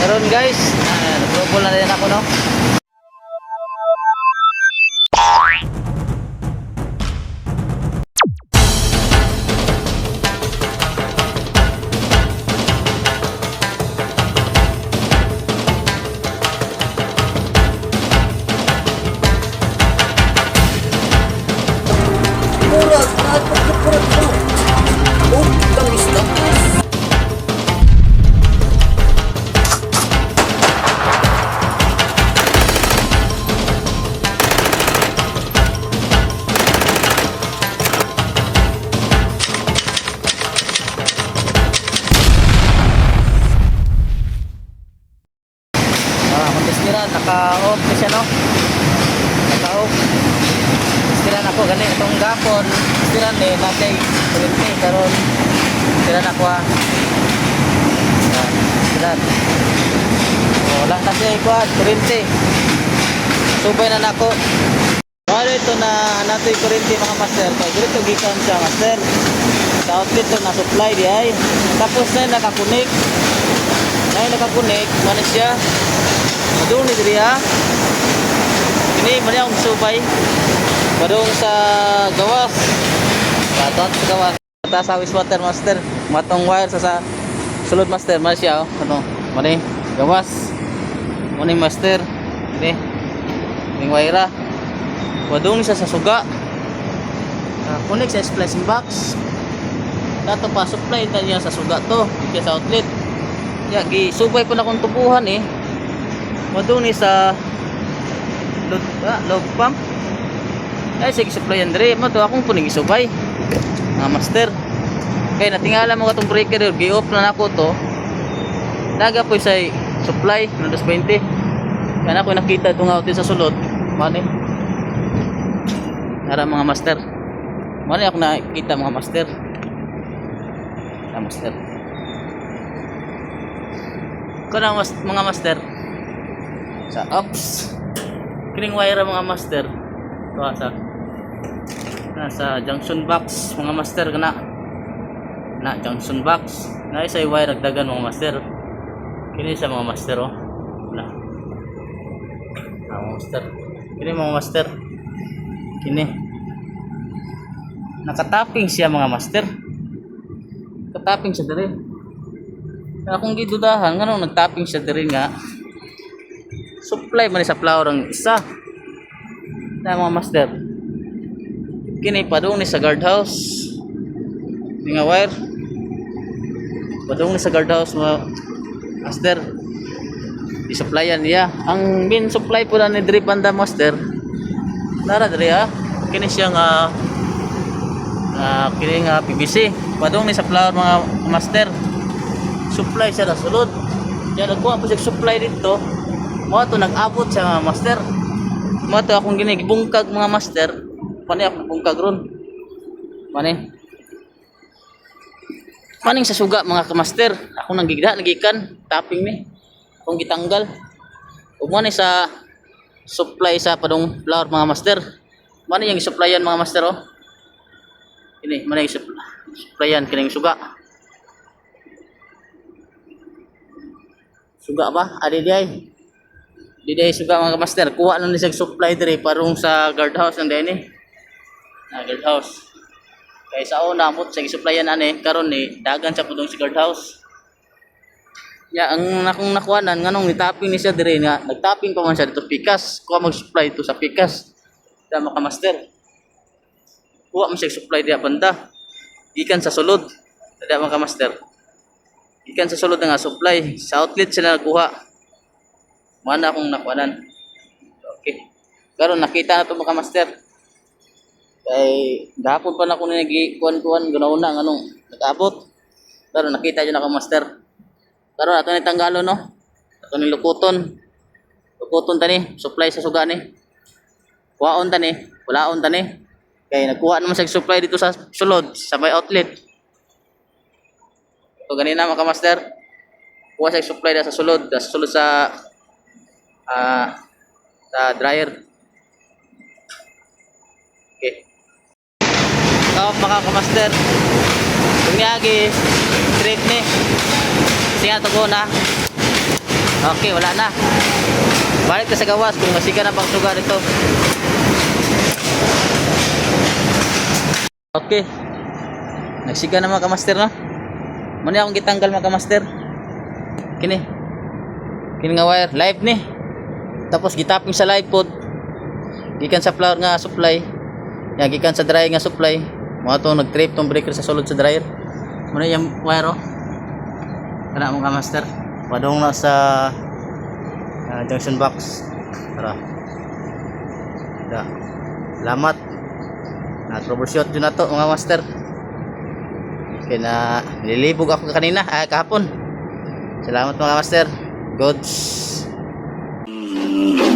Meron guys, uh, nag-grupo na rin ako no. Murag, nakapagkapurat mo. Oh, Ah, nila, naka-off na siya no. Naka-off. Stilan ako gani itong gapon. Stilan eh natay kuryente karon. Stilan ako ah. Yan, Stilan. Oh, wala na siya ikuan kuryente. Subay na nako. Wala ito na natoy kuryente mga master. Kaya dito gikan siya master. Sa outlet to na supply di ay. Tapos na nakakunik. Na nakakunik, manis siya. Ni diri ha. Ini man yung subay. Padung sa gawas. Patot sa gawas. Mata sa water master. Matong wire sa sa sulod master man siya oh. Ano? Mani gawas. Mani master. Ini. Ning wire. Padung siya sa suga. Uh, connect sa splicing box. Dato pa supply na niya sa suga to. Kaya sa outlet. Ya, gi subay ko na kung tubuhan eh. Madung ni sa load, ah, load pump. Ay, sige supply yan dre. Mo to akong puning isubay. Nga master. Kaya natingala mo katong breaker yun. Gi-off na nako to. Naga po sa supply ng 220. Kaya na ko nakita itong outage sa sulod. Mani. Tara mga master. Mani ako nakita mga master. Ah, master. Mas, mga master sa ups kining wire mga master. To sa nasa junction box. Mga master kana na. Junction box. Na isa wire dagdagan mga master. Kini sa mga master oh. Na. Ah, mga master. Kini mga master. Kini. Nakatapping siya mga master. Nakatapping siya dali. Kaya kung gidudahan ngano nagtapping siya diri nga supply man sa flower ang isa. Na mga master kini padung ni sa guardhouse. Ni nga wire. Padung ni sa guardhouse mga master i-supplyan niya. Ang main supply po na ni drip banda master nara diri ha kini siya nga uh, kini nga PVC padung ni sa flower mga master supply siya na sulod. Kaya nagkuha po siya supply dito mo to nag-abot sa master. Mo to akong ginigibungkag mga master. Pani ako bungkag ron. Pani paning sa suga mga kamaster. Ako nang gigda nagikan tapping ni. Akong gitanggal. Ug ni sa supply sa padong flower mga master. Mani yung supplyan mga master oh. Ini mani yung supp- supplyan kining suga. Suga ba? Adi di ay di ay suga mga master kuha lang ni sa supply diri parong sa guardhouse ng dini na guardhouse. Kay sa una mo sa supplyan ani karon ni dagan sa pudong sa guardhouse. Ya ang nakong nakuhanan nganong ni-tapping ni siya diri nga nag-tapping pa man siya dito pikas. Kuha mag-supply to sa pikas. Da maka master kuha man siya supply diya banda. Gikan sa sulod. Da maka master gikan sa sulod nga supply sa outlet sila nagkuha mana akong nakuhanan okay. Karon nakita na to mga master. Kay gahapon pa na ako nagi kuan-kuan ganauna nganong nag-abot karon nakita jud ako master. Karon ato ni tanggalo no? Ato ni lukuton. Lukuton tani supply sa suga ni. Kuhaon tani walaon tani. Kay nagkuha naman sa supply dito sa sulod sa may outlet. So ganina mga master. Kuha sa supply na sa sulod, sa sulod sa ah sa dryer. Okay. So mga kamaster. Kunyagi straight ni. Nga to na. Okay, wala na. Balik na sa gawas kung masika na bang sugar ito. Okay. Nagsika na mga kamaster no? Muna akong gitanggal mga kamaster. Kini. Kini nga wire. Live ni. Tapos gitapping sa live pod. Gikan sa flower nga supply. Yan, gikan sa dryer nga supply. Mga to nag-trip tong breaker sa sulod sa dryer. Muna yung wire oh. Kana mo kamaster. Padong na sa ah, junction box. Tara. Da. Salamat. Na troubleshoot yun na to mga master. Kaya na nililibog ako kanina, ay kahapon. Salamat mga master. Goods. Mm-hmm.